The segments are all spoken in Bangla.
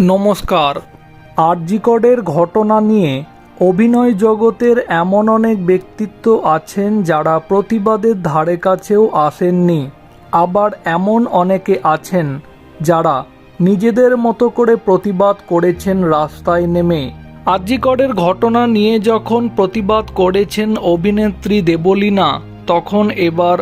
নমস্কার। আরজিকডের ঘটনা নিয়ে অভিনয় জগতের এমন অনেক ব্যক্তিত্ব আছেন যারা প্রতিবাদের ধারে কাছেও আসেননি। আবার এমন অনেকে আছেন যারা নিজেদের মতো করে প্রতিবাদ করেছেন রাস্তায় নেমে। আরজিকডের ঘটনা নিয়ে যখন প্রতিবাদ করেছেন অভিনেত্রী দেবলীনা, তখন এবার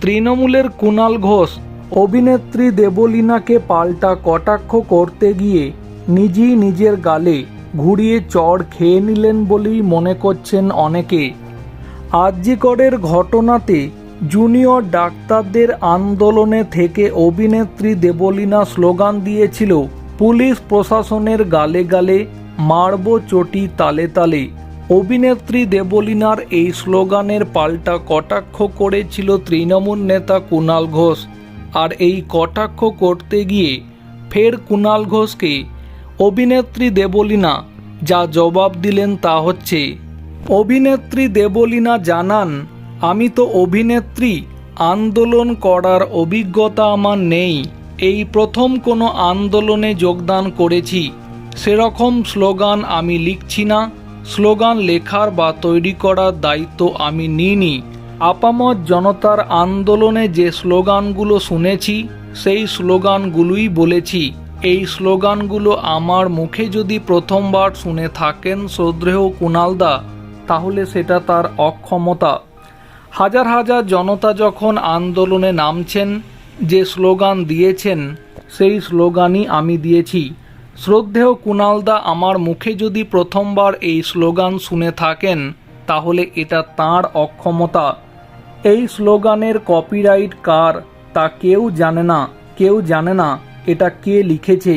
তৃণমূলের কুণাল ঘোষ অভিনেত্রী দেবলীনাকে পাল্টা কটাক্ষ করতে গিয়ে নিজেই নিজের গালে ঘুরিয়ে চড় খেয়ে নিলেন বলেই মনে করছেন অনেকে। আরজিকরের ঘটনাতে জুনিয়র ডাক্তারদের আন্দোলনে থেকে অভিনেত্রী দেবলীনা স্লোগান দিয়েছিল, পুলিশ প্রশাসনের গালে গালে মারব চটি তালে তালে। অভিনেত্রী দেবলীনার এই স্লোগানের পাল্টা কটাক্ষ করেছিল তৃণমূল নেতা কুণাল ঘোষ। আর এই কটাক্ষ করতে গিয়ে ফের কুণাল ঘোষকে, অভিনেত্রী দেবলীনা, যা জবাব দিলেন তা হচ্ছে। অভিনেত্রী দেবলীনা জানান, আমি তো অভিনেত্রী, আন্দোলন করার অভিজ্ঞতা আমার নেই। এই প্রথম কোনো আন্দোলনে যোগদান করেছি। সেরকম স্লোগান আমি লিখছি না। স্লোগান লেখার বা তৈরি করার দায়িত্ব আমি নিইনি। আপামত জনতার আন্দোলনে যে স্লোগানগুলো শুনেছি, সেই স্লোগানগুলোই বলেছি। এই স্লোগানগুলো আমার মুখে যদি প্রথমবার শুনে থাকেন শ্রদ্ধেয় কুণালদা, তাহলে সেটা তার অক্ষমতা। হাজার হাজার জনতা যখন আন্দোলনে নামছেন, যে স্লোগান দিয়েছেন, সেই স্লোগানই আমি দিয়েছি। শ্রদ্ধেয় কুণালদা, আমার মুখে যদি প্রথমবার এই স্লোগান শুনে থাকেন, তাহলে এটা তার অক্ষমতা। এই স্লোগানের কপিরাইট কার তা কেউ জানে না কেউ জানে না এটা কে লিখেছে।